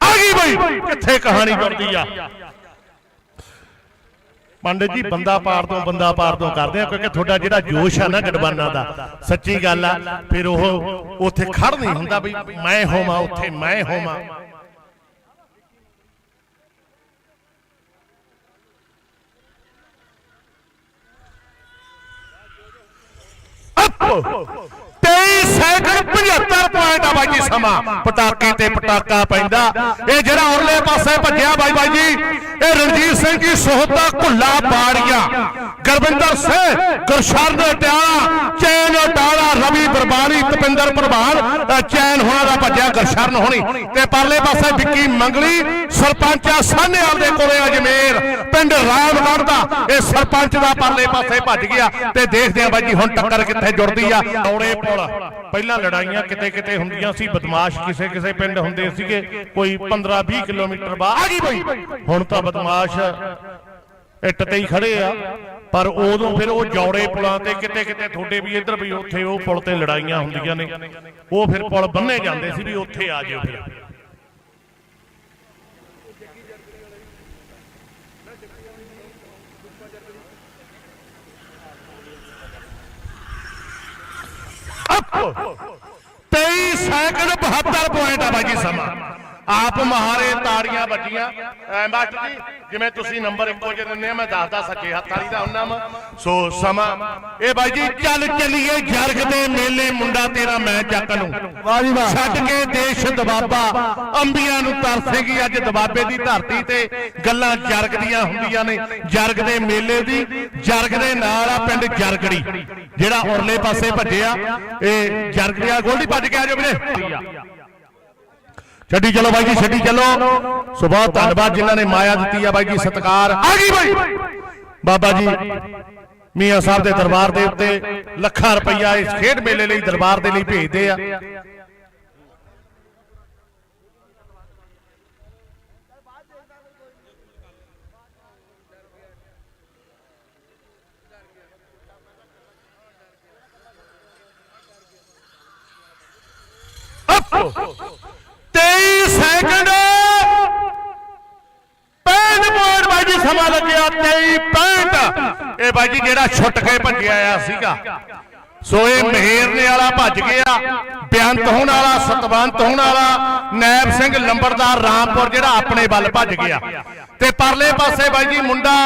ਆ ਗਈ ਬਈ। ਕਿੱਥੇ ਕਹਾਣੀ ਜੁੜਦੀ ਆ? ਪੰਡਿਤ ਜੀ ਬੰਦਾ ਪਾਰ ਤੋਂ ਬੰਦਾ ਪਾਰ ਤੋਂ ਕਰਦੇ ਆ ਕਿਉਂਕਿ ਤੁਹਾਡਾ ਜਿਹੜਾ ਜੋਸ਼ ਆ ਨਾ ਗੜਬਾਨਾ ਦਾ ਸੱਚੀ ਗੱਲ ਆ ਫਿਰ ਉਹ ਉੱਥੇ ਖੜ ਨਹੀਂ ਹੁੰਦਾ ਵੀ ਮੈਂ ਹੋਵਾਂ ਉੱਥੇ ਮੈਂ ਹੋਵਾਂ। ਅਪ! 23 ਸੈਕਿੰਡ 75 ਪੁਆਇੰਟ ਆ ਬਾਈ ਜੀ ਸਮਾਂ। ਪਟਾਕੇ ਤੇ ਪਟਾਕਾ ਪੈਂਦਾ। ਇਹ ਜਿਹੜਾ ਉਰਲੇ ਪਾਸੇ ਭੱਜਿਆ ਬਾਈ ਬਾਈ ਜੀ, ਇਹ ਰਣਜੀਤ ਸਿੰਘ ਜੀ ਸੋਹਤਾ ਘੁੱਲਾ ਬਾੜੀਆਂ ਗੁਰਵਿੰਦਰ ਸਿੰਘ, ਗੁਰਸ਼ਰਨ ਟਿਆਲਾ ਚੈਨ ਬਰਬਾਨੀ ਪ੍ਰਭਾਨ ਚੈਨ ਹੋਣਾ ਦਾ ਭੱਜਿਆ ਗੁਰਸ਼ਰਨ ਹੋਣੀ। ਤੇ ਪਰਲੇ ਪਾਸੇ ਵਿੱਕੀ ਮੰਗਲੀ, ਸਰਪੰਚਾ ਸਾਹਨੇਵਾਲ ਦੇ ਕੋਲੇ ਅਜਮੇਰ, ਪਿੰਡ ਰਾਮਗੜ੍ਹ ਦਾ ਇਹ ਸਰਪੰਚ ਦਾ ਪਰਲੇ ਪਾਸੇ ਭੱਜ ਗਿਆ ਤੇ ਦੇਖਦੇ ਆ ਬਾਈ ਜੀ, ਹੁਣ ਟੱਕਰ ਕਿੱਥੇ ਜੁੜਦੀ ਆ? ਔੜੇ ਪੁਲ। ਪਹਿਲਾਂ ਲੜਾਈਆਂ ਕਿਤੇ ਕਿਤੇ ਹੁੰਦੀਆਂ ਸੀ, ਬਦਮਾਸ਼ ਕਿਸੇ ਕਿਸੇ ਪਿੰਡ ਹੁੰਦੇ ਸੀਗੇ। ਕੋਈ 15 20 ਕਿਲੋਮੀਟਰ ਬਾਅਦ। ਆ ਗਈ ਬਈ। ਹੁਣ ਤਾਂ ਬਦਮਾਸ਼ ਇੱਟ ਤੇ ਹੀ ਖੜੇ ਆ। ਪਰ ਉਦੋਂ ਫਿਰ ਉਹ ਜੌੜੇ ਪੁਲਾਂ ਤੇ ਕਿਤੇ ਕਿਤੇ ਤੁਹਾਡੇ ਵੀ ਇੱਧਰ ਵੀ ਉੱਥੇ ਉਹ ਪੁਲ ਤੇ ਲੜਾਈਆਂ ਹੁੰਦੀਆਂ ਨੇ। ਉਹ ਫਿਰ ਪੁਲ ਬੰਨੇ ਜਾਂਦੇ ਸੀ ਵੀ ਉੱਥੇ ਆ ਜਿਓ ਫਿਰ। ਅਪ! 23 ਸੈਕਿੰਡ 72 ਪੁਆਇੰਟ ਆ ਬਾਈ ਜੀ ਸਮਾਂ। ਆਪ ਮਹਾਰੇ ਤਾੜੀਆਂ ਵੱਜੀਆਂ ਮਾਸਟਰ ਜੀ ਜਿਵੇਂ ਤੁਸੀਂ ਨੰਬਰ ਇੱਕੋ ਜਿਹੇ ਦਿੰਦੇ ਆ ਮੈਂ ਦੱਸਦਾ ਸੱਚੇ ਹੱਥ ਵਾਲੀ ਦਾ ਹੁੰਨਾ ਵਾ। ਸੋ ਸਮਾਂ। ਇਹ ਬਾਈ ਜੀ ਚੱਲ ਚੱਲੀਏ ਜਰਗ ਦੇ ਮੇਲੇ ਮੁੰਡਾ ਤੇਰਾ ਮੈਂ ਚੱਕ ਲੂੰ। ਵਾਹ ਜੀ ਵਾਹ। ਛੱਡ ਕੇ ਦੇਸ਼ ਦਬਾਬਾ। ਅੰਬੀਆਂ ਨੂੰ ਤਰਸੇਗੀ ਅੱਜ ਦਬਾਬੇ ਦੀ ਧਰਤੀ ਤੇ। ਗੱਲਾਂ ਜਰਗ ਦੀਆਂ ਹੁੰਦੀਆਂ ਨੇ। ਜਰਗ ਦੇ ਮੇਲੇ ਦੀ ਜਰਗ ਦੇ ਨਾਲ ਆ ਪਿੰਡ ਜਰਗੜੀ ਜਿਹੜਾ ਉਰਲੇ ਪਾਸੇ ਭੱਜਿਆ। ਇਹ ਜਰਗੜੀਆ ਗੋਲਡੀ ਭੱਜ ਕੇ ਆ ਜਾਓ ਵੀਰੇ। ਛੱਡੀ ਚਲੋ ਬਾਈ ਜੀ, ਛੱਡੀ ਚਲੋ। ਸੋ ਬਹੁਤ ਧੰਨਵਾਦ ਜਿਨ੍ਹਾਂ ਨੇ ਮਾਇਆ ਦਿੱਤੀ ਆ ਬਾਈ ਜੀ, ਸਤਿਕਾਰ। ਆ ਗਈ ਬਾਈ। ਬਾਬਾ ਜੀ, ਮੀਆਂ ਸਾਹਿਬ ਦੇ ਦਰਬਾਰ ਦੇ ਉੱਤੇ ਲੱਖਾਂ ਰੁਪਈਆ ਇਸ ਖੇਡ ਮੇਲੇ ਲਈ ਦਰਬਾਰ ਦੇ ਲਈ ਭੇਜਦੇ ਆ। ਅਪ 23 ਸੈਕਿੰਡ 65 ਪੁਆਇੰਟ ਬਾਈ ਜੀ ਸਮਾਂ ਲੱਗਿਆ 23 65 ਇਹ ਬਾਈ ਜੀ ਜਿਹੜਾ ਛੁੱਟ ਕੇ ਭੱਜਿਆ ਆ ਸੀਗਾ। ਸੋ ਇਹ ਮਹੇਰਨੇ ਵਾਲਾ ਭੱਜ ਗਿਆ। ਬੇਅੰਤ ਹੋਣ ਵਾਲਾ, ਸਤਵੰਤ ਹੋਣ ਵਾਲਾ, ਨੈਬ ਸਿੰਘ ਲੰਬੜਦਾਰ ਰਾਮਪੁਰ ਜਿਹੜਾ ਆਪਣੇ ਵੱਲ ਭੱਜ ਗਿਆ। ਤੇ ਪਰਲੇ ਪਾਸੇ ਬਾਈ ਜੀ ਮੁੰਡਾ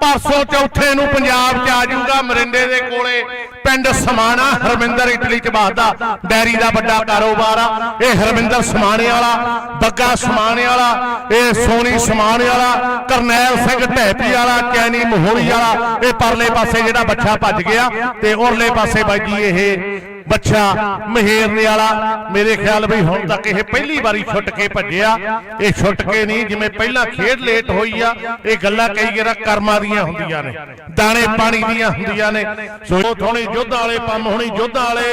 ਪਰਸੋਂ ਚੌਥੇ ਨੂੰ ਪੰਜਾਬ ਚ ਆ ਜਾਊਗਾ, ਮਰਿੰਡੇ ਦੇ ਕੋਲੇ, ਪਿੰਡ ਸਮਾਣਾ, ਹਰਮਿੰਦਰ, ਇਟਲੀ ਚ ਵਸਦਾ ਡੈਰੀ ਦਾ ਵੱਡਾ ਕਾਰੋਬਾਰ ਆ। ਇਹ ਹਰਮਿੰਦਰ ਸਮਾਣੇ ਵਾਲਾ, ਬੱਗਾ ਸਮਾਣੇ ਵਾਲਾ, ਇਹ ਸੋਨੀ ਸਮਾਣੇ ਵਾਲਾ, ਕਰਨੈਲ ਸਿੰਘ ਢੈਪੀ ਵਾਲਾ, ਕੈਨੀ ਮੋਹਣੀ ਵਾਲਾ, ਇਹ ਪਰਲੇ ਪਾਸੇ ਜਿਹੜਾ ਬੱਚਾ ਭੱਜ ਗਿਆ ਤੇ ਉਰਲੇ ਪਾਸੇ ਬਾਈ ਜੀ ਇਹ ਬੱਚਾ ਮਹੇਰਨੇ ਵਾਲਾ ਮੇਰੇ ਖਿਆਲ ਵੀ ਹੁਣ ਤੱਕ ਇਹ ਪਹਿਲੀ ਵਾਰੀ ਛੁੱਟ ਕੇ ਭੱਜਿਆ। ਇਹ ਛੁੱਟ ਕੇ ਨਹੀਂ, ਜਿਵੇਂ ਪਹਿਲਾਂ ਖੇਡ ਲੇਟ ਹੋਈ ਆ, ਇਹ ਗੱਲਾਂ ਕਈ ਗੇਰਾ ਕਰਮਾਂ ਦੀਆਂ ਹੁੰਦੀਆਂ ਨੇ, ਦਾਣੇ ਪਾਣੀ ਦੀਆਂ ਹੁੰਦੀਆਂ ਨੇ। ਸੋ ਥੋੜੀ ਯੁੱਧ ਵਾਲੇ, ਪੰਮ ਹੋਣੀ ਯੁੱਧ ਵਾਲੇ,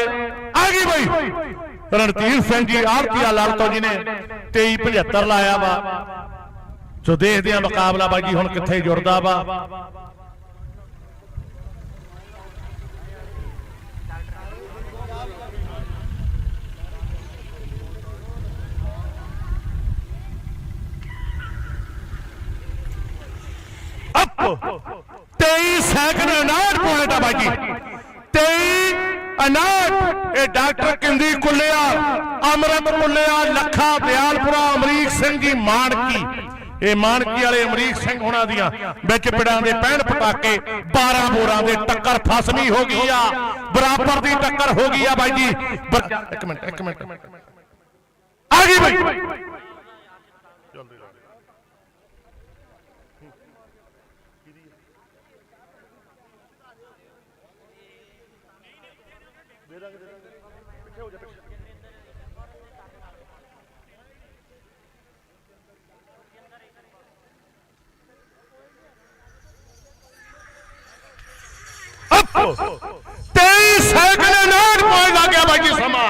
ਆ ਗਈ ਬਈ। ਰਣਧੀਰ ਸਿੰਘ ਜੀ ਆਰਤੀਆ ਲਾਲਤੋ ਜੀ ਨੇ 2375 ਲਾਇਆ ਵਾ। ਸੋ ਦੇਖਦੇ ਆ ਮੁਕਾਬਲਾ ਬਾਜੀ ਹੁਣ ਕਿੱਥੇ ਜੁੜਦਾ ਵਾ ਅਪ 23 ਸੈਕਿੰਡ 59 ਪੁਆਇੰਟ ਆ ਬਾਜੀ 23 59 ਇਹ ਡਾਕਟਰ ਕਿੰਦੀ ਕੁੱਲਿਆ, ਅਮਰਤ ਕੁੱਲਿਆ, ਲੱਖਾ ਦਿਆਲਪੁਰਾ ਅਮਰੀਕ ਸਿੰਘ ਜੀ ਮਾਨਕੀ। ਇਹ ਮਾਨਕੀ ਵਾਲੇ ਅਮਰੀਕ ਸਿੰਘ ਹੁਣਾਂ ਦੀਆਂ ਵਿੱਚ ਪਿੜਾਂ ਦੇ ਪੈਣ ਪਟਾਕੇ 12 ਬੋਰਾਂ ਦੇ ਟੱਕਰ ਫਸਵੀਂ ਹੋ ਗਈ ਆ। ਬਰਾਬਰ ਦੀ ਟੱਕਰ ਹੋ ਗਈ ਆ ਬਾਈ ਜੀ। ਇੱਕ ਮਿੰਟ ਇੱਕ ਮਿੰਟ। ਆ ਗਈ ਬਾਈ। ਅਪ! 23 ਸੈਕਿੰਡ 59 ਪੁਆਇੰਟ ਆ ਗਿਆ ਬਾਈ ਜੀ ਸਮਾਂ।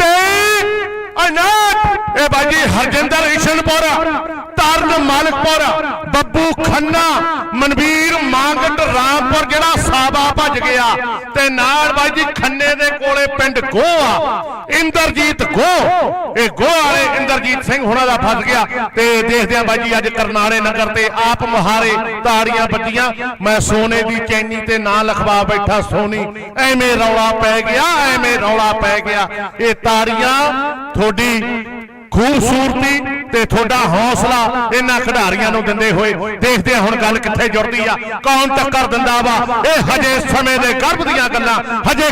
23 59 ਇਹ ਬਾਜੀ ਹਰਜਿੰਦਰ ਈਸ਼ਨਪੁਰ ਤਰਨ ਮਾਲਕਪੁਰ, ਬੱਬੂ ਖੰਨਾ, ਮਨਵੀਰ ਮਾਂਗਟ, ਰਾਮਪੁਰ ਜਿਹੜਾ ਸਾਬਾ ਭੱਜ ਗਿਆ। ਤੇ ਨਾਲ ਬਾਜੀ ਖੰਨੇ ਦੇ ਕੋਲੇ ਪਿੰਡ ਗੋਆ, ਇੰਦਰਜੀਤ ਗੋ ਇਹ ਗੋ ਵਾਲੇ ਇੰਦਰਜੀਤ ਸਿੰਘ ਹੁਣਾਂ ਦਾ ਫਸ ਗਿਆ ਤੇ ਦੇਖਦੇ ਆ ਬਾਜੀ ਅੱਜ ਕਰਨਾਲੇ ਨਗਰ ਤੇ ਆਪ ਮੁਹਾਰੇ ਤਾੜੀਆਂ ਵੱਜੀਆਂ। ਮੈਂ ਸੋਨੇ ਦੀ ਚੈਨੀ ਤੇ ਨਾਂ ਲਿਖਵਾ ਬੈਠਾ ਸੋਨੀ। ਐਵੇਂ ਰੌਲਾ ਪੈ ਗਿਆ, ਐਵੇਂ ਰੌਲਾ ਪੈ ਗਿਆ। ਇਹ ਤਾੜੀਆਂ ਤੁਹਾਡੀ ਖੂਬਸੂਰਤੀ ਤੇ ਤੁਹਾਡਾ ਹੌਸਲਾ ਇਹਨਾਂ ਖਿਡਾਰੀਆਂ ਨੂੰ ਦਿੰਦੇ ਹੋਏ। ਦੇਖਦੇ ਆ ਹੁਣ ਗੱਲ ਕਿੱਥੇ ਜੁੜਦੀ ਆ। ਕੌਣ ਟੱਕਰ ਦਿੰਦਾ ਵਾ? ਇਹ ਹਜੇ ਸਮੇਂ ਦੇ ਗਰਭ ਦੀਆਂ ਗੱਲਾਂ, ਹਜੇ